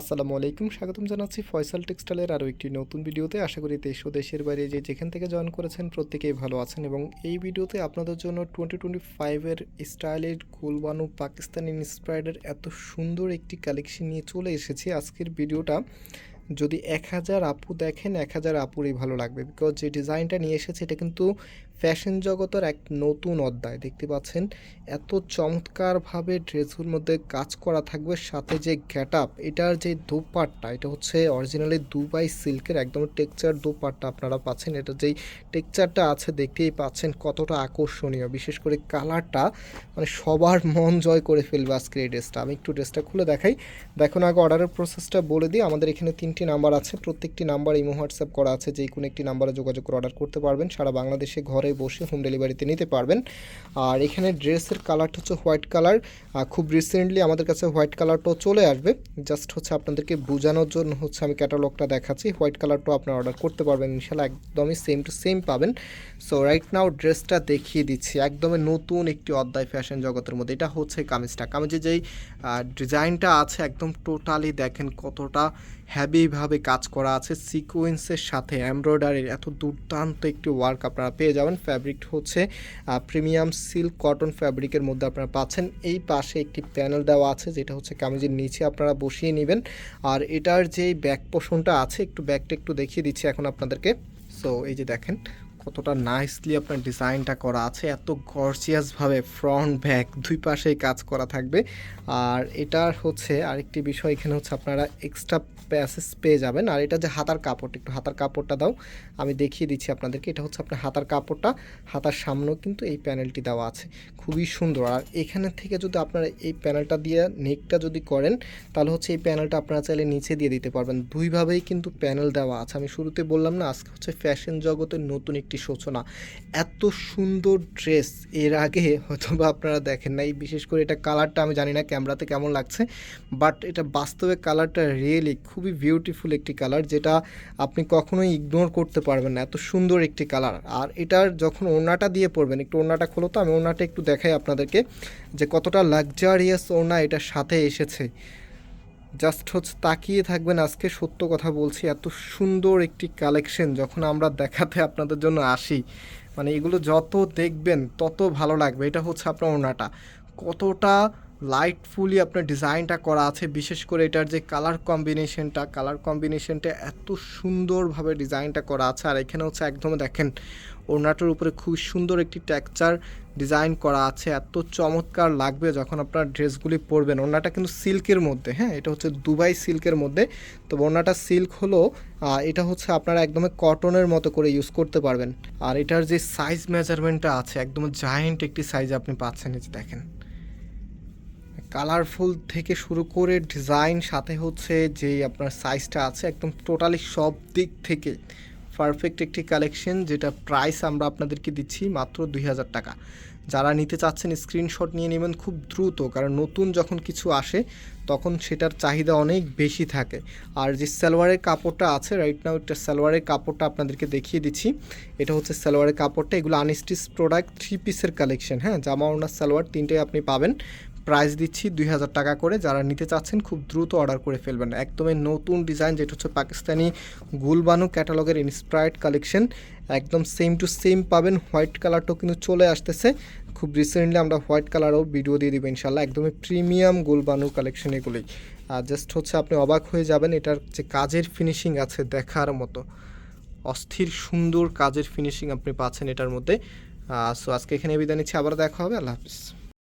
আসসালামু আলাইকুম, স্বাগতম জানাচ্ছি ফয়সাল টেক্সটাইলের আরও একটি নতুন ভিডিওতে। আশা করি দেশ ও দেশের বাইরে যে যেখান থেকে জয়েন করেছেন প্রত্যেকেই ভালো আছেন এবং এই ভিডিওতে আপনাদের জন্য টোয়েন্টি টোয়েন্টি ফাইভের স্টাইলের গোলবানু পাকিস্তানি ইন্সপায়ার্ডের এত সুন্দর একটি কালেকশন নিয়ে চলে এসেছি। আজকের ভিডিওটা যদি এক হাজার আপু দেখেন, এক হাজার আপুরই ভালো লাগবে বিকজ যে ডিজাইনটা নিয়ে এসেছে, এটা কিন্তু ফ্যাশন জগতের এক নতুন অধ্যায়। দেখতে পাচ্ছেন, এত চমৎকারভাবে ড্রেসগুলোর মধ্যে কাজ করা থাকবে, সাথে যে গ্যাট আপ, এটার যে দোপাট্টা, এটা হচ্ছে অরিজিনালি দুবাই সিল্কের একদম টেক্সচার দোপাট্টা আপনারা পাচ্ছেন। এটা যেই টেক্সচারটা আছে, দেখতেই পাচ্ছেন কতটা আকর্ষণীয়। বিশেষ করে কালারটা মানে সবার মন জয় করে ফেলবে আজকের এই ড্রেসটা। আমি একটু ড্রেসটা খুলে দেখাই। দেখুন, আগে অর্ডারের প্রসেসটা বলে দিই। আমাদের এখানে তিনটি নাম্বার আছে। প্রত্যেকটি নাম্বার ইমো হোয়াটসঅ্যাপ করা আছে। যে কোনো একটি নাম্বারে যোগাযোগ করে অর্ডার করতে পারবেন। সারা বাংলাদেশে ঘরে বসে হোম ডেলিভারিতে নিতে পারবেন। আর এখানে ড্রেসের কালারটা হচ্ছে হোয়াইট কালার খুব রিসেন্টলি আমাদের কাছে হোয়াইট কালারটাও চলে আসবে। জাস্ট হচ্ছে আপনাদেরকে বোঝানোর জন্য হচ্ছে আমি ক্যাটালগটা দেখাচ্ছি। হোয়াইট কালারটাও আপনারা অর্ডার করতে পারবেন। ইনশাল্লাহ একদমই সেম টু সেম পাবেন। সো রাইট নাও ড্রেসটা দেখিয়ে দিচ্ছি। একদমই নতুন একটি অধ্যায় ফ্যাশন জগতের মধ্যে। এটা হচ্ছে কামিজটা। কামিজের যেই ডিজাইনটা আছে একদম টোটালি দেখেন কতটা হ্যাভিভাবে কাজ করা আছে। সিকোয়েন্সের সাথে এমব্রয়ডারির এত দুর্দান্ত একটি ওয়ার্ক আপনারা পেয়ে যাবেন। ফ্যাব্রিক হচ্ছে প্রিমিয়াম সিল্ক কটন ফ্যাব্রিকের মধ্যে আপনারা পাচ্ছেন। এই পাশে একটি প্যানেল দেওয়া আছে, যেটা হচ্ছে কামিজের নিচে আপনারা বসিয়ে নেবেন। আর এটার যে ব্যাক পোষণটা আছে, একটু ব্যাকটা একটু দেখিয়ে দিচ্ছি এখন আপনাদেরকে। সো এই যে দেখেন কতটা নাইসলি আপনার ডিজাইনটা করা আছে, এত গর্জিয়াসভাবে ফ্রন্ট ব্যাক দুই পাশেই কাজ করা থাকবে। আর এটার হচ্ছে আরেকটি বিষয়, এখানে হচ্ছে আপনারা এক্সট্রা প্যাসেজ পেয়ে যাবেন। আর এটা যে হাতার কাপড় একটু হাতার কাপড়টা দাও, আমি দেখিয়ে দিচ্ছি আপনাদেরকে। এটা হচ্ছে আপনার হাতার কাপড়টা, হাতার সামনেও কিন্তু এই প্যানেলটি দেওয়া আছে। খুবই সুন্দর। আর এখানে থেকে যদি আপনারা এই প্যানেলটা দিয়ে নেকটা যদি করেন, তাহলে হচ্ছে এই প্যানেলটা আপনারা চাইলে নিচে দিয়ে দিতে পারবেন। দুইভাবেই কিন্তু প্যানেল দেওয়া আছে। আমি শুরুতে বললাম না, আজকে হচ্ছে ফ্যাশন জগতের নতুন একটি সূচনা। এত সুন্দর ড্রেস। এর আগে হয়তো বা আপনারা দেখেন নাই, বিশেষ করে এটা কালারটা আমি জানি না ক্যামেরাতে কেমন লাগছে, বাট এটা বাস্তবে কালারটা রিয়েলি খুবই বিউটিফুল একটি কালার, যেটা আপনি কখনোই ইগনোর করতে পারবেন না। এত সুন্দর একটি কালার। আর এটার যখন ওড়নাটা দিয়ে পড়বেন একটু ওড়নাটা খোলো তো, আমি ওড়নাটা একটু দেখাই আপনাদেরকে যে কতটা লাক্সারিয়াস ওড়না এটার সাথে এসেছে। জাস্ট হচ্ছে তাকিয়ে থাকবেন, আজকে সত্য কথা বলছি। এত সুন্দর একটি কালেকশন যখন আমরা দেখাতে আপনাদের জন্য আসি মানে এগুলো যত দেখবেন তত ভালো লাগবে। এটা হচ্ছে আপনার ওনাটা কতটা লাইটফুলি আপনার ডিজাইনটা করা আছে, বিশেষ করে এটার যে কালার কম্বিনেশনটা কালার কম্বিনেশনটা এত সুন্দরভাবে ডিজাইনটা করা আছে। আর এখানে হচ্ছে একদম দেখেন, ওড়নাটার উপরে খুব সুন্দর একটি টেক্সচার ডিজাইন করা আছে। এত চমৎকার লাগবে যখন আপনার ড্রেসগুলি পরবেন। ওড়নাটা কিন্তু সিল্কের মধ্যে হ্যাঁ? এটা হচ্ছে দুবাই সিল্কের মধ্যে। তো ওড়নাটা সিল্ক হলো এটা হচ্ছে আপনারা একদম কটনের মতো করে ইউজ করতে পারবেন। আর এটার যে সাইজ মেজারমেন্টটা আছে, একদম জায়েন্ট একটি সাইজ আপনি পাচ্ছেন। এই দেখেন। কালারফুল থেকে শুরু করে ডিজাইন, সাথে হচ্ছে যে আপনার সাইজটা আছে, একদম টোটালি সব দিক থেকে পারফেক্ট একটি কালেকশন যেটা প্রাইস আমরা আপনাদেরকে দিচ্ছি মাত্র দুই হাজার টাকা। যারা নিতে চাচ্ছেন স্ক্রিনশট নিয়ে নেবেন খুব দ্রুত, কারণ নতুন যখন কিছু আসে, তখন সেটার চাহিদা অনেক বেশি থাকে। আর যে সালোয়ারের কাপড়টা আছে রাইট নাও একটা সালোয়ারের কাপড়টা আপনাদেরকে দেখিয়ে দিচ্ছি। এটা হচ্ছে সালোয়ারের কাপড়টা, এগুলো আনস্টিচ প্রোডাক্ট থ্রি পিসের কালেকশন হ্যাঁ? জামা ওনার সালোয়ার, তিনটেই আপনি পাবেন। প্রাইস দিচ্ছি দুই হাজার টাকা করে। যারা নিতে চাচ্ছেন খুব দ্রুত অর্ডার করে ফেলবেন। একদমই নতুন ডিজাইন যেটা হচ্ছে পাকিস্তানি গুলবানু ক্যাটালগের ইন্সপায়ার্ড কালেকশন একদম সেম টু সেম পাবেন। হোয়াইট কালারটাও কিন্তু চলে আসতেছে। খুব রিসেন্টলি আমরা হোয়াইট কালারও ভিডিও দিয়ে দেবো ইনশাল্লাহ একদমই প্রিমিয়াম গুলবানু কালেকশন এগুলোই। আর জাস্ট হচ্ছে আপনি অবাক হয়ে যাবেন, এটার যে কাজের ফিনিশিং আছে দেখার মতো। অস্থির, সুন্দর কাজের ফিনিশিং আপনি পাচ্ছেন এটার মধ্যে। সো আজকে এখানে বিদায় নিচ্ছি। আবার দেখা হবে। আল্লাহ হাফিজ।